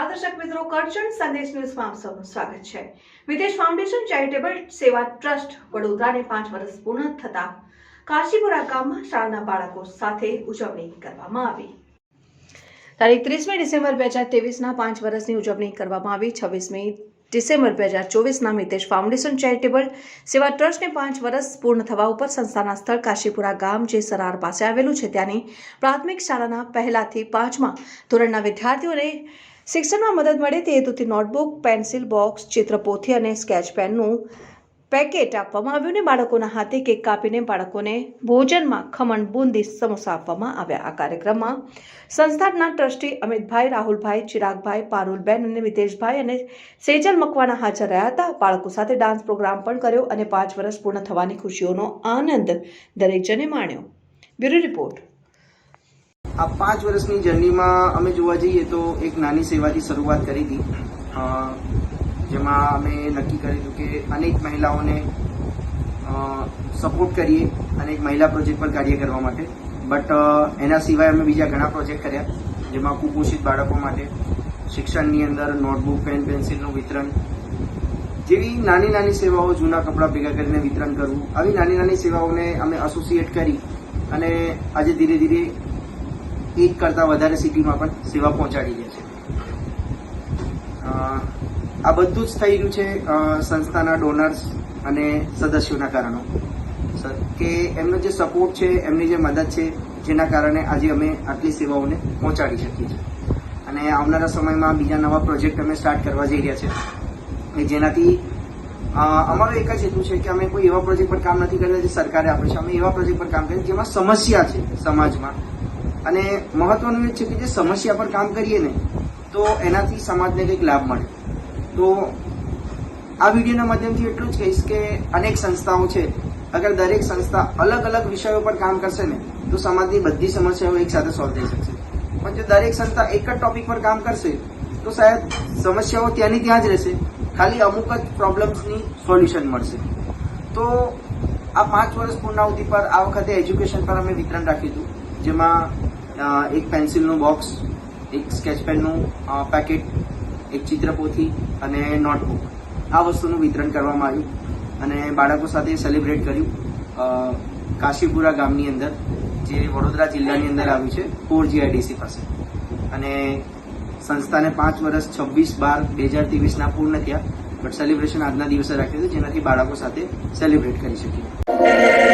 સંદેશ ન્યૂઝમાં આપ સૌનું સ્વાગત છે. Videsh foundation charitable Seva trust વડોદરાને પાંચ વર્ષ પૂર્ણ થતા કાશીપુરા ગામમાં શાળાના બાળકો સાથે ઉજવણી કરવામાં આવી. તારીખ ત્રીસમી ડિસેમ્બર બે હજાર તેવીસના પાંચ વર્ષની ઉજવણી કરવામાં આવી. છવ્વીસમી ડિસેમ્બર બે હજાર ચોવીસના મિતેશ ફાઉન્ડેશન ચેરિટેબલ સેવા ટ્રસ્ટને પાંચ વર્ષ પૂર્ણ થવા ઉપર સંસ્થાના સ્થળ કાશીપુરા ગામ જે સરાર પાસે આવેલું છે, ત્યાંની પ્રાથમિક શાળાના પહેલાથી પાંચમા ધોરણના વિદ્યાર્થીઓને શિક્ષણમાં મદદ મળે તે હેતુથી નોટબુક, પેન્સિલ, બોક્સ, ચિત્રપોથી અને સ્કેચ પેનનું પેકેટ આપવામાં આવ્યું ને બાળકોના હાથે કેક કાપીને બાળકોને ભોજનમાં ખમણ, બુંદી, સમોસા આપવામાં આવ્યા. આ કાર્યક્રમમાં સંસ્થાના ટ્રસ્ટી અમિતભાઈ, રાહુલભાઈ, ચિરાગભાઈ, પારુલબેન અને મિતેશભાઈ અને સેજલ મકવાણા હાજર રહ્યા હતા. બાળકો સાથે ડાન્સ પ્રોગ્રામ પણ કર્યો અને પાંચ વર્ષ પૂર્ણ થવાની ખુશીઓનો આનંદ દરેક જણે માણ્યો. Bureau report. આ પાંચ વર્ષની જર્નીમાં અમે જોવા જઈએ તો એક નાની સેવાથી શરૂઆત કરી હતી. જેમાં અમે નક્કી કર્યું હતું કે અનેક મહિલાઓને સપોર્ટ કરીએ અને એક મહિલા પ્રોજેક્ટ પર કાર્ય કરવા માટે. બટ એના સિવાય અમે બીજા ઘણા પ્રોજેક્ટ કર્યા, જેમાં કુપોષિત બાળકો માટે શિક્ષણની અંદર નોટબુક પેન પેન્સિલનું વિતરણ, જેવી નાની નાની સેવાઓ જૂના કપડાં ભેગા કરીને વિતરણ કરવું. આવી નાની નાની સેવાઓને અમે એસોસિએટ કરી અને આજે ધીરે ધીરે એક કરતાં વધારે સિટીમાં પણ સેવા પહોંચાડી છે. આ બધું જ થઈ રહ્યું છે સંસ્થાના ડોનર્સ અને સદસ્યોના કારણો. કે એમનો જે સપોર્ટ છે, એમની જે મદદ છે, જેના કારણે આજે અમે આટલી સેવાઓને પહોંચાડી શકીએ છીએ. અને આવનારા સમયમાં બીજા નવા પ્રોજેક્ટ અમે સ્ટાર્ટ કરવા જઈ રહ્યા છે. કે જેનાથી અમારો એક જ હેતુ છે કે અમે કોઈ એવા પ્રોજેક્ટ પર કામ નથી કરતા જે સરકારે આપે છે. અમે એવા પ્રોજેક્ટ પર કામ કરીએ જેમાં સમસ્યા છે સમાજમાં. અને મહત્વનું એ છે કે જે સમસ્યા પર કામ કરીએ ને, તો એનાથી સમાજને કંઈક લાભ મળે. તો આ વિડીયોના માધ્યમથી એટલું જ કહીશ કે અનેક સંસ્થાઓ છે, અગર દરેક સંસ્થા અલગ અલગ વિષયો પર કામ કરશે ને, તો સમાજની બધી સમસ્યાઓ એક સાથે સોલ્વ થઈ શકશે. પણ જો દરેક સંસ્થા એક જ ટોપિક પર કામ કરશે, તો શાયદ સમસ્યાઓ ત્યાંની ત્યાં જ રહેશે. ખાલી અમુક જ પ્રોબ્લેમ્સની સોલ્યુશન મળશે. તો આ પાંચ વર્ષ પૂર્ણાવધિ પર આ વખતે એજ્યુકેશન પર અમે વિતરણ રાખ્યું હતું, જેમાં એક પેન્સિલનું બોક્સ, એક સ્કેચ પેનનું પેકેટ, એક ચિત્રપોથી અને નોટબુક. આ વસ્તુનું વિતરણ કરવામાં આવ્યું અને બાળકો સાથે સેલિબ્રેટ કર્યું. કાશીપુરા ગામની અંદર, જે વડોદરા જિલ્લાની અંદર આવ્યું છે, ફોર જીઆઈડીસી પાસે. અને સંસ્થાને પાંચ વર્ષ છવ્વીસ બાર બે હજાર ત્રેવીસના પૂર્ણ થયા, બટ સેલિબ્રેશન આજના દિવસે રાખ્યું હતું, જેનાથી બાળકો સાથે સેલિબ્રેટ કરી શકીએ.